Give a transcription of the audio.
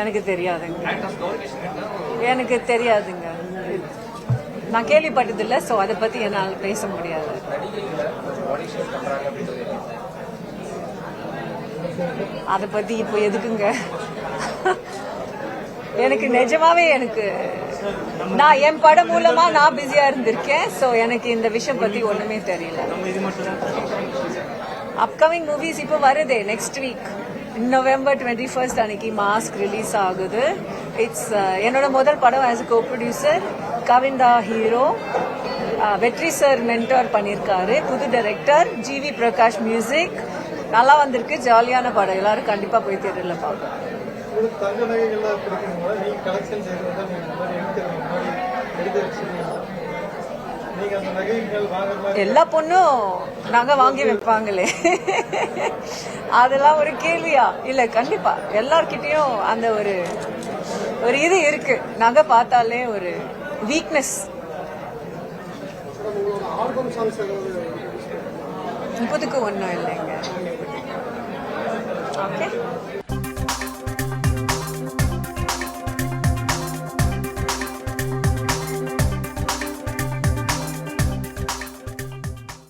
எனக்கு தெரியாதுங்க. எனக்கு தெரியாதுங்க. நான் கேள்விப்பட்டதில்லை ஸோ அதை பற்றி என்னால் பேச முடியாது. அதை பற்றி இப்போ எதுக்குங்க? எனக்கு நிஜமாவே எனக்கு நான் என் படம் மூலமா நான் பிஸியா இருந்திருக்கேன் ஸோ எனக்கு இந்த விஷயம் பத்தி ஒண்ணுமே தெரியல. அப்கமிங் மூவிஸ் இப்போ வருதே next week November twenty first அன்னைக்கு மாஸ்க் ரிலீஸ் ஆகுது. இட்ஸ் uh, என்னோட முதல் படம் as co producer Kavintha hero Vetri sir mentor பண்ணியிருக்காரு புது டைரக்டர் ஜிவி பிரகாஷ் மியூசிக் நல்லா வந்திருக்கு. ஜாலியான படம். எல்லாரும் கண்டிப்பா போய் தேட்டரில் பார்க்கலாம். எல்லா பொண்ணும் நகை வாங்கி வைப்பாங்களே. அதெல்லாம் ஒரு கேள்வியா? இல்ல கண்டிப்பா. எல்லார்கிட்டயும் அந்த ஒரு ஒரு இது இருக்கு. நகை பார்த்தாலே ஒரு வீக்னஸ் இப்போதைக்கு ஒன்றும் இல்லைங்க. ஓகே